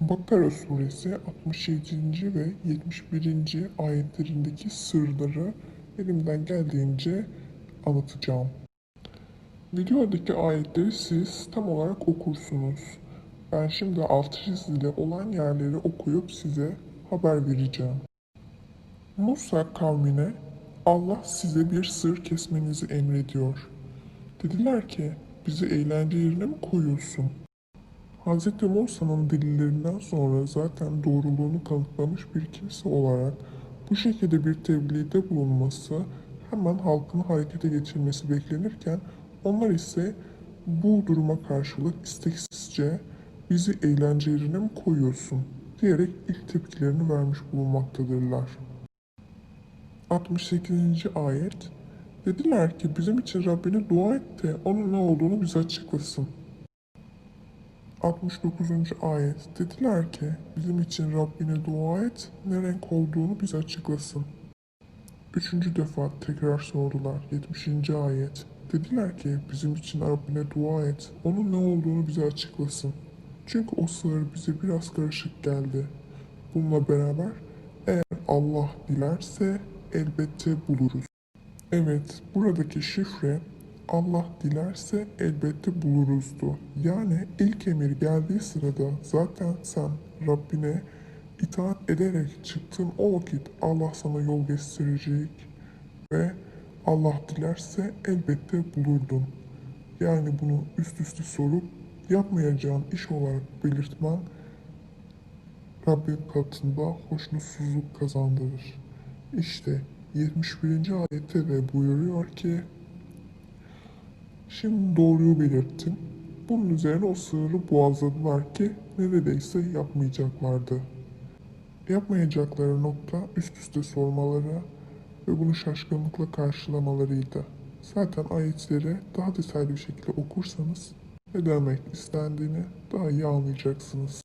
Bakara suresi 67. ve 71. ayetlerindeki sırları elimden geldiğince anlatacağım. Videodaki ayetleri siz tam olarak okursunuz. Ben şimdi altı çizili olan yerleri okuyup size haber vereceğim. Musa kavmine Allah size bir sır kesmenizi emrediyor. Dediler ki bizi eğlence yerine mi koyuyorsun? Hz. Musa'nın delillerinden sonra zaten doğruluğunu kanıtlamış bir kimse olarak bu şekilde bir tebliğde bulunması hemen halkın harekete geçirmesi beklenirken onlar ise bu duruma karşılık isteksizce bizi eğlence yerine mi koyuyorsun diyerek ilk tepkilerini vermiş bulunmaktadırlar. 68. ayet Dediler ki bizim için Rabbine dua et de onun ne olduğunu bize açıklasın. 69. ayet Dediler ki bizim için Rabbine dua et ne renk olduğunu bize açıklasın. Üçüncü defa tekrar sordular. 70. ayet Dediler ki bizim için Rabbine dua et onun ne olduğunu bize açıklasın. Çünkü o sır bize biraz karışık geldi. Bununla beraber eğer Allah dilerse elbette buluruz. Evet, buradaki şifre Allah dilerse elbette buluruzdu. Yani ilk emir geldiği sırada zaten sen Rabbine itaat ederek çıktığın o vakit Allah sana yol gösterecek ve Allah dilerse elbette bulurdun. Yani bunu üst üste sorup yapmayacağın iş olarak belirtmen Rabbin katında hoşnutsuzluk kazandırır. İşte 71. ayette de buyuruyor ki Şimdi doğruyu belirttim. Bunun üzerine o sığırı boğazladılar ki neredeyse yapmayacaklardı. Yapmayacakları nokta üst üste sormaları ve bunu şaşkınlıkla karşılamalarıydı. Zaten ayetleri daha detaylı bir şekilde okursanız ne demek istendiğini daha iyi anlayacaksınız.